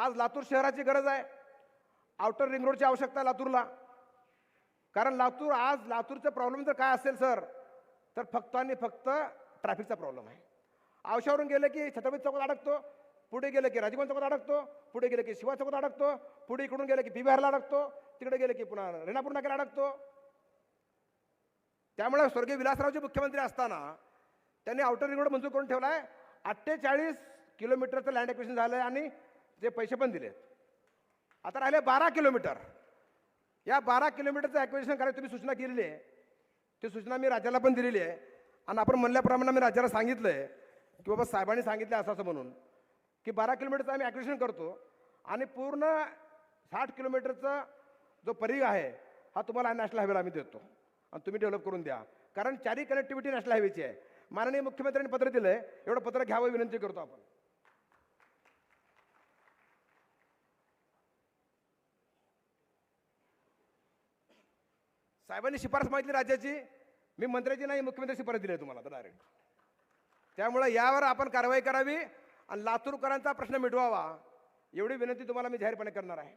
आज लातूर शहराची गरज आहे. आउटर रिंग रोडची आवश्यकता आहे लातूरला. कारण लातूर आज लातूरचा प्रॉब्लेम जर काय असेल सर तर फक्त आणि फक्त ट्रॅफिकचा प्रॉब्लेम आहे. आवश्यावरून गेलं की छत्रपती चौकात अडकतो पुढे गेलं की राजीवन चौकात अडकतो पुढे गेलं की शिवा चौकात अडकतो पुढे इकडून गेलं की पी बिहारला अडकतो तिकडे गेलं की पुन्हा रेणापूर नाक्याला अडकतो. त्यामुळे स्वर्गीय विलासरावचे मुख्यमंत्री असताना त्यांनी आउटर रिंग रोड मंजूर करून ठेवला आहे अठ्ठेचाळीस किलोमीटरचं लँड एक्विशन झालं आहे आणि ते पैसे पण दिलेत. आता राहिले बारा किलोमीटर. या बारा किलोमीटरचं ॲक्विजिशन करायला तुम्ही सूचना केलेली आहे. ती सूचना मी राज्याला पण दिलेली आहे. आणि आपण म्हणल्याप्रमाणे मी राज्याला सांगितलं आहे की बाबा साहेबांनी सांगितलं असं असं म्हणून की बारा किलोमीटरचं आम्ही ॲक्विजिशन करतो आणि पूर्ण साठ किलोमीटरचा जो परिघ आहे हा तुम्हाला नॅशनल हायवेला आम्ही देतो. आणि तुम्ही डेव्हलप करून द्या. कारण चारी कनेक्टिव्हिटी नॅशनल हायवेची आहे. माननीय मुख्यमंत्र्यांनी पत्र दिलं आहे एवढं पत्र घ्यावं विनंती करतो आपण. साहेबांनी शिफारस मागितली राज्याची. मी मंत्र्याची नाही मुख्यमंत्री शिफारस दिली आहे तुम्हाला डायरेक्ट त्यामुळे यावर आपण कारवाई करावी आणि लातूरकरांचा प्रश्न मिटवावा एवढी विनंती तुम्हाला मी जाहीरपणे करणार आहे.